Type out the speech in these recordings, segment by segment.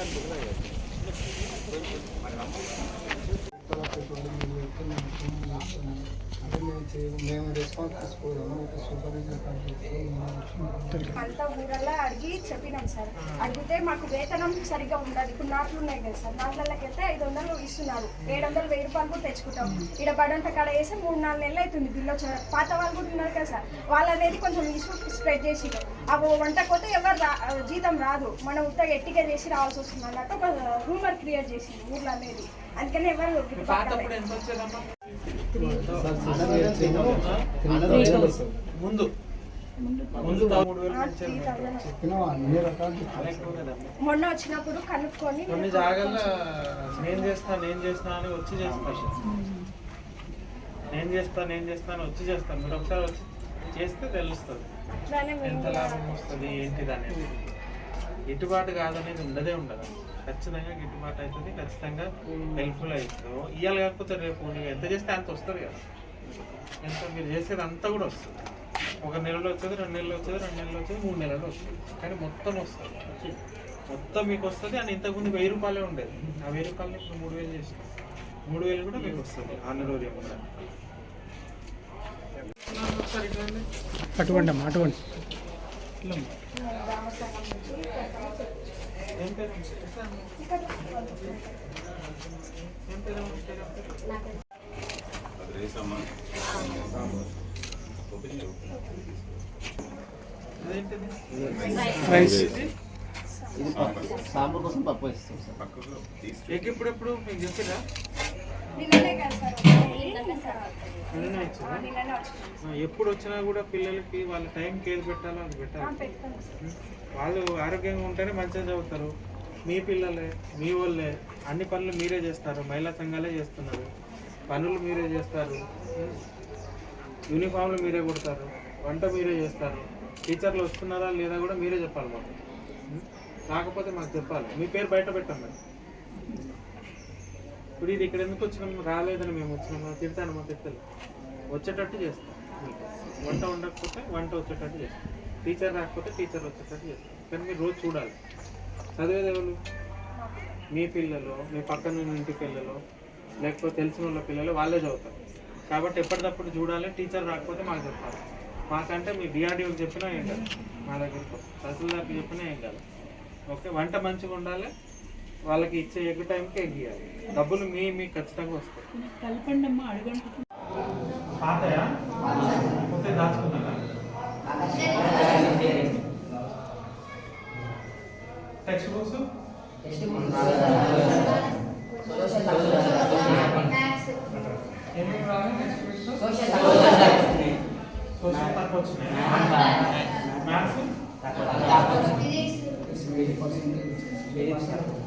అంటే మేము అంతా ఊరల్లా అడిగి చెప్పినాం సార్. అడిగితే మాకు వేతనం సరిగ్గా ఉండదు. ఇప్పుడు నాట్లు ఉన్నాయి కదా సార్. నాట్లకి అయితే ఐదు వందలు ఇస్తున్నారు. ఏడు వందలు వెయ్యి రూపాయలు కూడా తెచ్చుకుంటాం. ఇక్కడ బడంత కాడ వేసి మూడు నాలుగు నెలలు అవుతుంది బిల్లు వచ్చిన పాత వాళ్ళు కూడా ఉన్నారు కదా సార్. వాళ్ళు అనేది కొంచెం ఇష్యూ స్ప్రెడ్ చేసి ఆ వంట కొత్త ఎవరు రా జీతం రాదు. మనం ఉత్తగా ఎట్టిగా చేసి రావాల్సి వస్తుంది అన్నట్టు ఒక రూమర్ క్రియేట్ చేసింది ఊర్లో అనేది అందుకని ఎవరు ముందు. మొన్న వచ్చినప్పుడు కనుక్కొని కొన్ని జాగాల్లో నేను చేస్తా నేను చేస్తా అని వచ్చి చేస్తాను నేను చేస్తా నేను చేస్తా అని వచ్చి చేస్తాను మీరు ఒకసారి వచ్చి చేస్తే తెలుస్తుంది. ఎంత లాభం వస్తుంది ఏంటిది అనేది. గిట్టుబాటు కాదనేది ఉండదే ఉండదు. ఖచ్చితంగా గిట్టుబాటు అవుతుంది ఖచ్చితంగా హెల్ప్ఫుల్ అవుతుంది. ఇవాళ కాకపోతే రేపు నువ్వు ఎంత చేస్తే అంత వస్తుంది కదా. ఎంత మీరు చేసేది అంతా కూడా వస్తుంది. ఒక నెలలో వచ్చేది రెండు నెలలు వచ్చేది రెండు నెలలు వచ్చేది మూడు నెలలు వస్తుంది. కానీ మొత్తం వస్తుంది. మొత్తం మీకు వస్తుంది అని ఇంతకుముందు వెయ్యి రూపాయలే ఉండేది. ఆ వెయ్యి రూపాయలని ఇప్పుడు మూడు వేలు చేసి మూడు వేలు కూడా మీకు వస్తుంది ఆనరోగ్యం కూడా. అటువంటి అమ్మా అటువంటి. ఇది? సాంబార్ కోసం పప్పు ఇస్తాం సార్. ఎగ్ ఎప్పుడెప్పుడు మీకు చెప్పిరా? ఎప్పుడు వచ్చినా కూడా పిల్లలకి వాళ్ళ టైంకి ఏది పెట్టాలో? అది పెట్టాలి. వాళ్ళు ఆరోగ్యంగా ఉంటేనే మంచిగా చదువుతారు. మీ పిల్లలే మీ వాళ్ళే అన్ని పనులు మీరే చేస్తారు. మహిళా సంఘాలే చేస్తున్నారు. పనులు మీరే చేస్తారు. యూనిఫామ్లు మీరే కుడతారు. వంట మీరే చేస్తారు. టీచర్లు వస్తున్నారా లేదా కూడా మీరే చెప్పాలి మాకు. కాకపోతే మాకు చెప్పాలి. మీ పేరు బయట పెట్టండి. ఇప్పుడు ఇది ఇక్కడ ఎందుకు వచ్చినాం? రాలేదని మేము వచ్చినాము తిడతాను మా తిట్టలు వచ్చేటట్టు చేస్తాం. వంట ఉండకపోతే వంట వచ్చేటట్టు చేస్తాం. టీచర్ రాకపోతే టీచర్ వచ్చేటట్టు చేస్తాం. కానీ మీరు రోజు చూడాలి. చదివేది ఎవరు? మీ పిల్లలు మీ పక్కన ఇంటి పిల్లలు లేకపోతే తెలిసిన వాళ్ళ పిల్లలు వాళ్ళే చదువుతారు. కాబట్టి ఎప్పటికప్పుడు చూడాలి. టీచర్ రాకపోతే మాకు చెప్పాలి. మాకంటే మీ డిఆర్డీఓకి చెప్పినా ఏం కాదు. మా దగ్గరికి తహసీల్దార్కి చెప్పినా ఏం కాదు. ఓకే? వంట మంచిగా ఉండాలి. వాళ్ళకి ఇచ్చే ఎగ్ టైంకి ఎగ్ ఇవ్వాలి డబ్బులు మీ మీకు ఖచ్చితంగా వస్తాయి కలపండమ్మా అడగండి పాతయా కొత్త దాచుకున్నారా టెక్స్ట్ బుక్స్ ఏమేమి రావాలి టెక్స్ట్ బుక్స్ సోషల్ తక్కువ వచ్చినాయి మ్యాథ్స్ నెక్స్ట్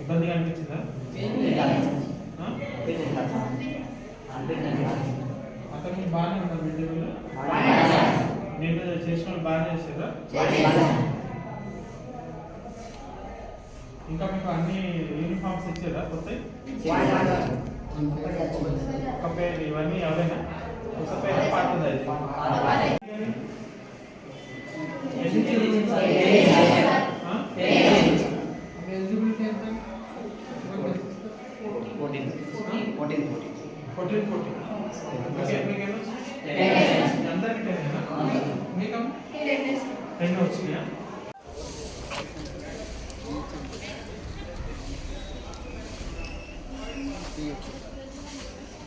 ఇబ్బందిగా అనిపించిందా అతనికి బాగానే ఉంటారు నేను చేసిన వాళ్ళు బాగా చేసారా ఇంకా మీకు అన్ని యూనిఫామ్స్ ఇచ్చారా కొత్త? ఒక పేరు ఇవన్నీ ఎవరైనా ఒక పేరు పాతది అది ఆ? ఎలిజిబిలిటీ ఎంత fourteen fourteen fourteen fourteen fourteen మీకే మీకేమో అందరికి టెన్ మీకు టెన్ వచ్చినాయా